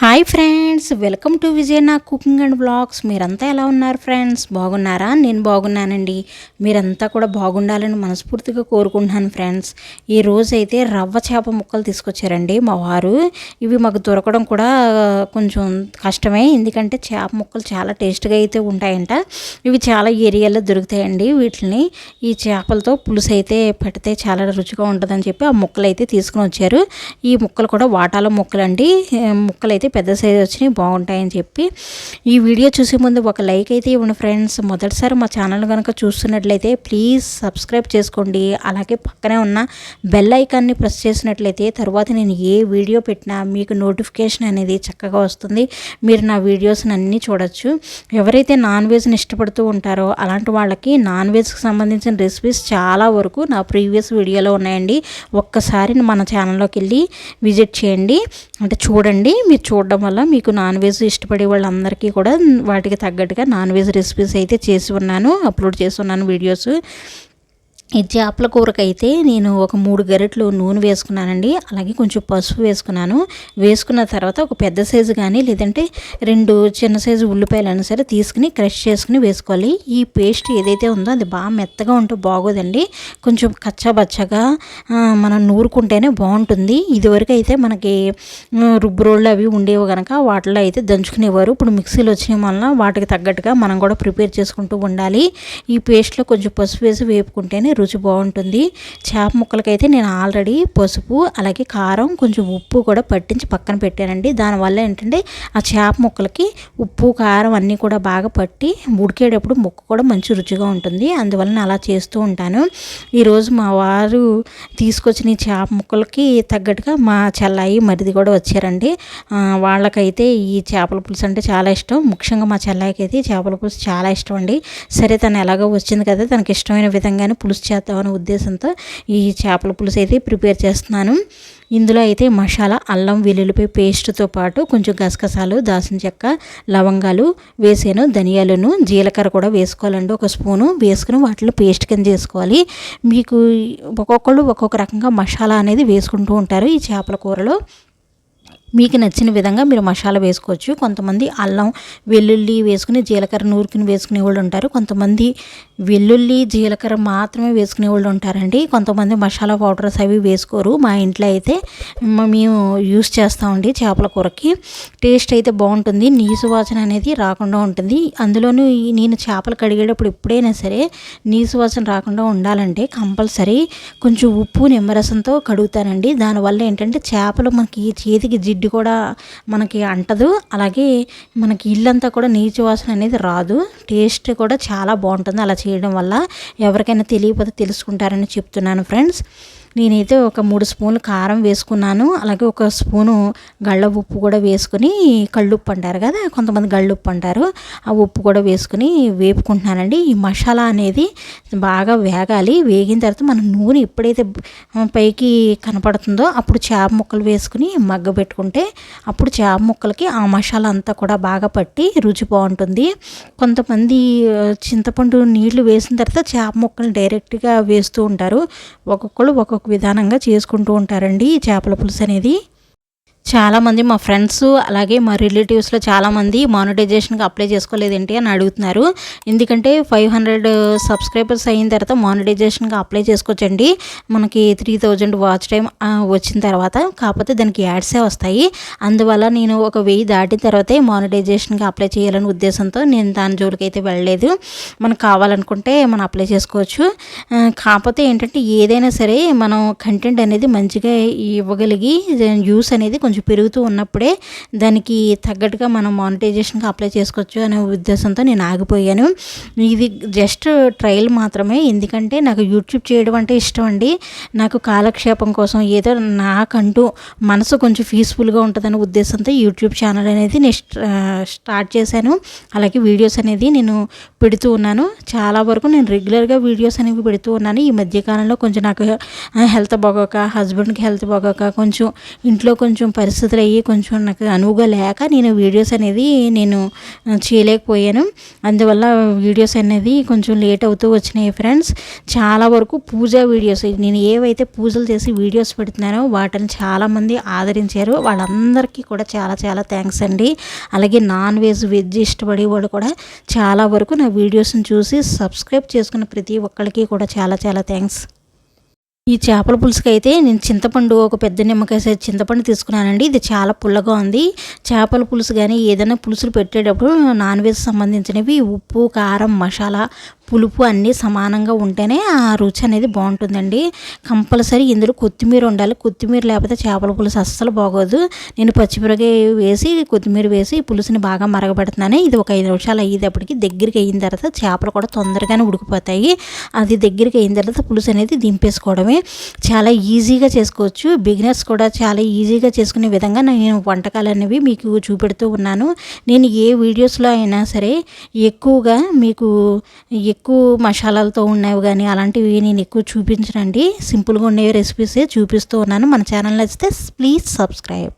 Hi friends welcome to విజయనా cooking and blogs మీరంతా ఎలా ఉన్నారు ఫ్రెండ్స్? బాగున్నారా? నేను బాగున్నానండి. మీరంతా కూడా బాగుండాలని మనస్ఫూర్తిగా కోరుకుంటున్నాను ఫ్రెండ్స్. ఈ రోజైతే రవ్వ చేప ముక్కలు తీసుకొచ్చారండి మా వారు. ఇవి మాకు దొరకడం కూడా కొంచెం కష్టమే. ఎందుకంటే చేప ముక్కలు చాలా టేస్ట్గా అయితే ఉంటాయంట. ఇవి చాలా ఏరియాలో దొరుకుతాయండి వీటిని. ఈ చేపలతో పులుసు అయితే పెడితే చాలా రుచిగా ఉంటుందని చెప్పి ఆ ముక్కలు అయితే తీసుకుని వచ్చారు. ఈ ముక్కలు కూడా వాటాల ముక్కలండి. ముక్కలు అయితే పెద్ద సైజు వచ్చినాయి బాగుంటాయని చెప్పి. ఈ వీడియో చూసే ముందు ఒక లైక్ అయితే ఇవ్వండి ఫ్రెండ్స్ మొదటిసారి మా ఛానల్ కనుక చూస్తున్నట్లయితే ప్లీజ్ సబ్స్క్రైబ్ చేసుకోండి. అలాగే పక్కనే ఉన్న బెల్ ఐకాన్ని ప్రెస్ చేసినట్లయితే తర్వాత నేను ఏ వీడియో పెట్టినా మీకు నోటిఫికేషన్ అనేది చక్కగా వస్తుంది. మీరు నా వీడియోస్ని అన్నీ చూడొచ్చు. ఎవరైతే నాన్ వెజ్ని ఇష్టపడుతూ ఉంటారో అలాంటి వాళ్ళకి నాన్ వెజ్కి సంబంధించిన రెసిపీస్ చాలా వరకు నా ప్రీవియస్ వీడియోలో ఉన్నాయండి. ఒక్కసారి మన ఛానల్లోకి వెళ్ళి విజిట్ చేయండి. అంటే చూడండి మీరు చూ చూడడం వల్ల మీకు నాన్ వెజ్ ఇష్టపడే వాళ్ళందరికీ కూడా వాటికి తగ్గట్టుగా నాన్ వెజ్ రెసిపీస్ అయితే చేసి ఉన్నాను అప్లోడ్ చేసి ఉన్నాను వీడియోస్. ఈ చేపల కూరకైతే నేను ఒక మూడు గరిటలు నూనె వేసుకున్నానండి. అలాగే కొంచెం పసుపు వేసుకున్నాను. వేసుకున్న తర్వాత ఒక పెద్ద సైజు కానీ లేదంటే రెండు చిన్న సైజు ఉల్లిపాయలు అయినా సరే తీసుకుని క్రష్ చేసుకుని వేసుకోవాలి. ఈ పేస్ట్ ఏదైతే ఉందో అది బాగా మెత్తగా ఉంటే బాగోదండి. కొంచెం కచ్చాబచ్చగా మనం నూరుకుంటేనే బాగుంటుంది. ఇదివరకు అయితే మనకి రుబ్బు రోళ్ళు అవి ఉండేవి కనుక వాటిలో అయితే దంచుకునేవారు. ఇప్పుడు మిక్సీలు వచ్చిన వలన వాటికి తగ్గట్టుగా మనం కూడా ప్రిపేర్ చేసుకుంటూ ఉండాలి. ఈ పేస్ట్లో కొంచెం పసుపు వేసి వేపుకుంటేనే రుచి బాగుంటుంది. చేప ముక్కలకైతే నేను ఆల్రెడీ పసుపు అలాగే కారం కొంచెం ఉప్పు కూడా పట్టించి పక్కన పెట్టానండి. దానివల్ల ఏంటంటే ఆ చేప ముక్కలకి ఉప్పు కారం అన్నీ కూడా బాగా పట్టి ఉడికేటప్పుడు ముక్క కూడా మంచి రుచిగా ఉంటుంది. అందువల్ల నేను అలా చేస్తూ ఉంటాను. ఈరోజు మా వారు తీసుకొచ్చిన ఈ చేప ముక్కలకి తగ్గట్టుగా మా చెల్లాయి మరిది కూడా వచ్చారండి. వాళ్ళకైతే ఈ చేపల పులుసు అంటే చాలా ఇష్టం. ముఖ్యంగా మా చెల్లాయికి అయితే చేపల పులుసు చాలా ఇష్టం అండి. సరే తను ఎలాగో వచ్చింది కదా తనకి ఇష్టమైన విధంగానే పులుసు చేద్దామనే ఉద్దేశంతో ఈ చేపల పులుసు అయితే ప్రిపేర్ చేస్తున్నాను. ఇందులో అయితే మసాలా అల్లం వెల్లుల్లిపాయ పేస్ట్తో పాటు కొంచెం గసగసాలు దాసిన చెక్క లవంగాలు వేసాను. ధనియాలను జీలకర్ర కూడా వేసుకోవాలండి. ఒక స్పూను వేసుకుని వాటిలో పేస్ట్ కింద చేసుకోవాలి. మీకు ఒక్కొక్కళ్ళు ఒక్కొక్క రకంగా మసాలా అనేది వేసుకుంటూ ఉంటారు ఈ చేపల కూరలో. మీకు నచ్చిన విధంగా మీరు మసాలా వేసుకోవచ్చు. కొంతమంది అల్లం వెల్లుల్లి వేసుకుని జీలకర్ర నూరుకుని వేసుకునే వాళ్ళు ఉంటారు. కొంతమంది వెల్లుల్లి జీలకర్ర మాత్రమే వేసుకునే వాళ్ళు ఉంటారండి. కొంతమంది మసాలా పౌడర్స్ అవి వేసుకోరు. మా ఇంట్లో అయితే మేము యూస్ చేస్తామండి చేపల కూరకి. టేస్ట్ అయితే బాగుంటుంది. నీసు వాసన అనేది రాకుండా ఉంటుంది. అందులోనూ నేను చేపలు కడిగేటప్పుడు ఎప్పుడైనా సరే నీసు వాసన రాకుండా ఉండాలంటే కంపల్సరీ కొంచెం ఉప్పు నిమ్మరసంతో కడుగుతానండి. దానివల్ల ఏంటంటే చేపలు మనకి చేతికి జిడ్డు ఇది కూడా మనకి అంటదు. అలాగే మనకి ఇల్లంతా కూడా నీచు వాసన అనేది రాదు. టేస్ట్ కూడా చాలా బాగుంటుంది అలా చేయడం వల్ల. ఎవరికైనా తెలియకపోతే తెలుసుకుంటారని చెప్తున్నాను ఫ్రెండ్స్. నేనైతే ఒక మూడు స్పూన్లు కారం వేసుకున్నాను. అలాగే ఒక స్పూను గళ్ళ ఉప్పు కూడా వేసుకుని కళ్ళుప్పు అంటారు కదా కొంతమంది గళ్ళుప్పు అంటారు. ఆ ఉప్పు కూడా వేసుకుని వేపుకుంటున్నానండి. ఈ మసాలా అనేది బాగా వేగాలి. వేగిన తర్వాత మనం నూనె ఎప్పుడైతే పైకి కనపడుతుందో అప్పుడు చేప ముక్కలు వేసుకుని మగ్గ పెట్టుకుంటే అప్పుడు చేప ముక్కలకి ఆ మసాలా అంతా కూడా బాగా పట్టి రుచి బాగుంటుంది. కొంతమంది చింతపండు నీళ్ళు వేసిన తర్వాత చేప ముక్కలు డైరెక్ట్గా వేస్తూ ఉంటారు. ఒక్కొక్కరు ఒక్కొక్క విధానంగా చేసుకుంటూ ఉంటారండి ఈ చేపల పులుసు అనేది చాలామంది మా ఫ్రెండ్స్ అలాగే మా రిలేటివ్స్లో చాలామంది మానిటైజేషన్కి అప్లై చేసుకోలేదేంటి అని అడుగుతున్నారు. ఎందుకంటే ఫైవ్ హండ్రెడ్ సబ్స్క్రైబర్స్ అయిన తర్వాత మానిటైజేషన్కి అప్లై చేసుకోవచ్చండి. మనకి త్రీ థౌజండ్ వాచ్ టైం వచ్చిన తర్వాత. కాకపోతే దానికి యాడ్సే వస్తాయి. అందువల్ల నేను ఒక వెయ్యి దాటిన తర్వాతే మానిటైజేషన్కి అప్లై చేయాలనే ఉద్దేశంతో నేను దాని జోలికి అయితే వెళ్ళలేదు. మనకు కావాలనుకుంటే మనం అప్లై చేసుకోవచ్చు. కాకపోతే ఏంటంటే ఏదైనా సరే మనం కంటెంట్ అనేది మంచిగా ఇవ్వగలిగి యూస్ అనేది కొంచెం కొంచెం పెరుగుతూ ఉన్నప్పుడే దానికి తగ్గట్టుగా మనం మానిటైజేషన్కి అప్లై చేసుకోవచ్చు అనే ఉద్దేశంతో నేను ఆగిపోయాను. ఇది జస్ట్ ట్రయల్ మాత్రమే. ఎందుకంటే నాకు యూట్యూబ్ చేయడం అంటే ఇష్టం అండి. నాకు కాలక్షేపం కోసం ఏదో నాకంటూ మనసు కొంచెం పీస్ఫుల్గా ఉంటుందనే ఉద్దేశంతో యూట్యూబ్ ఛానల్ అనేది నేను స్టార్ట్ చేశాను. అలాగే వీడియోస్ అనేది నేను పెడుతూ ఉన్నాను. చాలా వరకు నేను రెగ్యులర్గా వీడియోస్ అనేవి పెడుతూ ఉన్నాను. ఈ మధ్యకాలంలో కొంచెం నాకు హెల్త్ బాగోక హస్బెండ్కి హెల్త్ బాగోక కొంచెం ఇంట్లో కొంచెం పరిస్థితులు అయ్యి కొంచెం నాకు అనువుగా లేక నేను వీడియోస్ అనేది నేను చేయలేకపోయాను. అందువల్ల వీడియోస్ అనేది కొంచెం లేట్ అవుతూ వచ్చినాయి ఫ్రెండ్స్. చాలా వరకు పూజా వీడియోస్ నేను ఏవైతే పూజలు చేసి వీడియోస్ పెడుతున్నానో వాటిని చాలామంది ఆదరించారు. వాళ్ళందరికీ కూడా చాలా చాలా థ్యాంక్స్ అండి. అలాగే నాన్ వెజ్ వెజ్ ఇష్టపడే వాళ్ళు కూడా చాలా వరకు నా వీడియోస్ని చూసి సబ్స్క్రైబ్ చేసుకున్న ప్రతి ఒక్కరికి కూడా చాలా చాలా థ్యాంక్స్. ఈ చేపల పులుసుకి అయితే నేను చింతపండు ఒక పెద్ద నిమ్మకాయ సైజ్ చింతపండు తీసుకున్నానండి. ఇది చాలా పుల్లగా ఉంది. చేపల పులుసు కానీ ఏదైనా పులుసులు పెట్టేటప్పుడు నాన్ వెజ్ సంబంధించినవి ఉప్పు కారం మసాలా పులుపు అన్నీ సమానంగా ఉంటేనే ఆ రుచి అనేది బాగుంటుందండి. కంపల్సరీ ఇందులో కొత్తిమీర ఉండాలి. కొత్తిమీర లేకపోతే చేపల పులుసు అస్సలు బాగోదు. నేను పచ్చిమిరకాయ వేసి కొత్తిమీర వేసి పులుసుని బాగా మరగబెడుతున్నాను. ఇది ఒక ఐదు నిమిషాలు అయ్యేటప్పటికి దగ్గరికి అయిన తర్వాత చేపలు కూడా తొందరగానే ఉడికిపోతాయి. అది దగ్గరికి అయిన తర్వాత పులుసు అనేది దింపేసుకోవడమే. చాలా ఈజీగా చేసుకోవచ్చు. బిగినర్స్ కూడా చాలా ఈజీగా చేసుకునే విధంగా నేను వంటకాలు అనేవి మీకు చూపెడుతూ ఉన్నాను. నేను ఏ వీడియోస్లో అయినా సరే ఎక్కువగా మీకు ఎక్కువ మసాలాలతో ఉన్నవి కానీ అలాంటివి నేను ఎక్కువ చూపించనండి. సింపుల్గా ఉండే రెసిపీసే చూపిస్తూ ఉన్నాను. మన ఛానల్ నచ్చితే ప్లీజ్ సబ్స్క్రైబ్